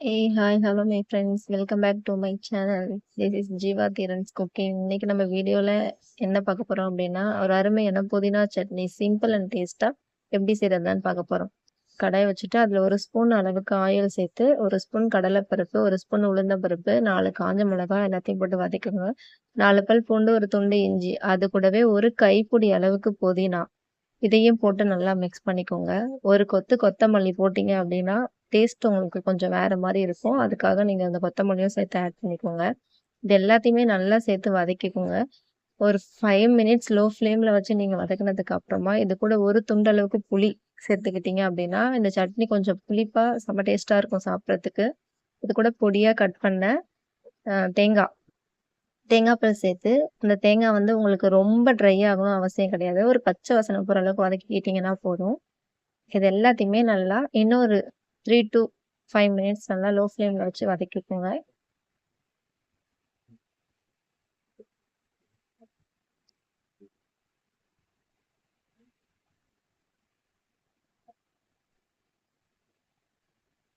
ஏய் hi hello my friends welcome back to my channel this is Jeeva Dheeran's cooking. இன்னைக்கு நம்ம வீடியோவில் என்ன பார்க்க போகிறோம் அப்படின்னா, ஒரு அருமையான புதினா சட்னி சிம்பிள் அண்ட் டேஸ்ட்டாக எப்படி செய்றதுன்னு பார்க்க போகிறோம் கடாயை வச்சுட்டு அதில் ஒரு ஸ்பூன் அளவுக்கு ஆயில் சேர்த்து, ஒரு ஸ்பூன் கடலைப்பருப்பு, ஒரு ஸ்பூன் உளுந்த பருப்பு நாலு காஞ்ச மிளகாய் எல்லாத்தையும் போட்டு வதக்கிக்கோங்க. நாலு பல் பூண்டு, ஒரு துண்டு இஞ்சி, அது கூடவே ஒரு கைப்பிடி அளவுக்கு புதினா, இதையும் போட்டு நல்லா மிக்ஸ் பண்ணிக்கோங்க. ஒரு கொத்து கொத்தமல்லி போட்டிங்க அப்படின்னா, டேஸ்ட் உங்களுக்கு கொஞ்சம் வேறு மாதிரி இருக்கும். அதுக்காக நீங்கள் அந்த கொத்தமல்லியும் சேர்த்து ஆட் பண்ணிக்கோங்க. இது எல்லாத்தையுமே நல்லா சேர்த்து வதக்கிக்கோங்க. ஒரு ஃபைவ் மினிட்ஸ் லோ ஃப்ளேமில் வச்சு நீங்கள் வதக்குனதுக்கு அப்புறமா, இது கூட ஒரு துண்டு அளவுக்கு புளி சேர்த்துக்கிட்டீங்க அப்படின்னா, இந்த சட்னி கொஞ்சம் புளிப்பாக செம்ம டேஸ்ட்டாக இருக்கும் சாப்பிட்றதுக்கு இது கூட பொடியாக கட் பண்ண தேங்காய் தேங்காய் பழம் சேர்த்து, இந்த தேங்காய் வந்து உங்களுக்கு ரொம்ப ட்ரை ஆகணும் அவசியம் கிடையாது. ஒரு பச்சை வாசனை போகிற அளவுக்கு வதக்கிக்கிட்டீங்கன்னா போதும். இது எல்லாத்தையுமே நல்லா இன்னொரு ஒரு 3 டூ 5 மினிட்ஸ் நல்லா லோ ஃப்ளேமில் வச்சு வதக்கிக்கோங்க.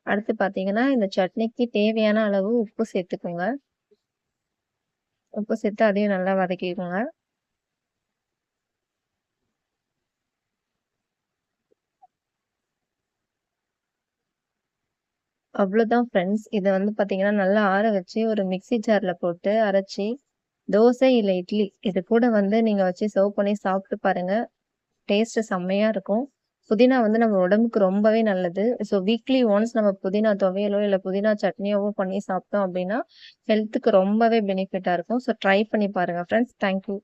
அடுத்து பார்த்தீங்கன்னா, இந்த சட்னிக்கு தேவையான அளவு உப்பு சேர்த்துக்கோங்க. உப்பு சேர்த்து அதையும் நல்லா வதக்கிக்கோங்க. அவ்வளோதான் ஃப்ரெண்ட்ஸ். இதை வந்து பார்த்தீங்கன்னா, நல்லா ஆற வச்சு ஒரு மிக்ஸி ஜாரில் போட்டு அரைச்சி தோசை இல்லை இட்லி இது கூட வந்து நீங்கள் வச்சு சர்வ் பண்ணி சாப்பிட்டு பாருங்க. டேஸ்ட்டு செம்மையாக இருக்கும். புதினா வந்து நம்ம உடம்புக்கு ரொம்பவே நல்லது. ஸோ வீக்லி ஒன்ஸ் நம்ம புதினா துவையலோ, இல்லை புதினா சட்னியாவோ பண்ணி சாப்பிட்டோம் அப்படின்னா, ஹெல்த்துக்கு ரொம்பவே பெனிஃபிட்டாக இருக்கும். ஸோ ட்ரை பண்ணி பாருங்கள் ஃப்ரெண்ட்ஸ். Thank you.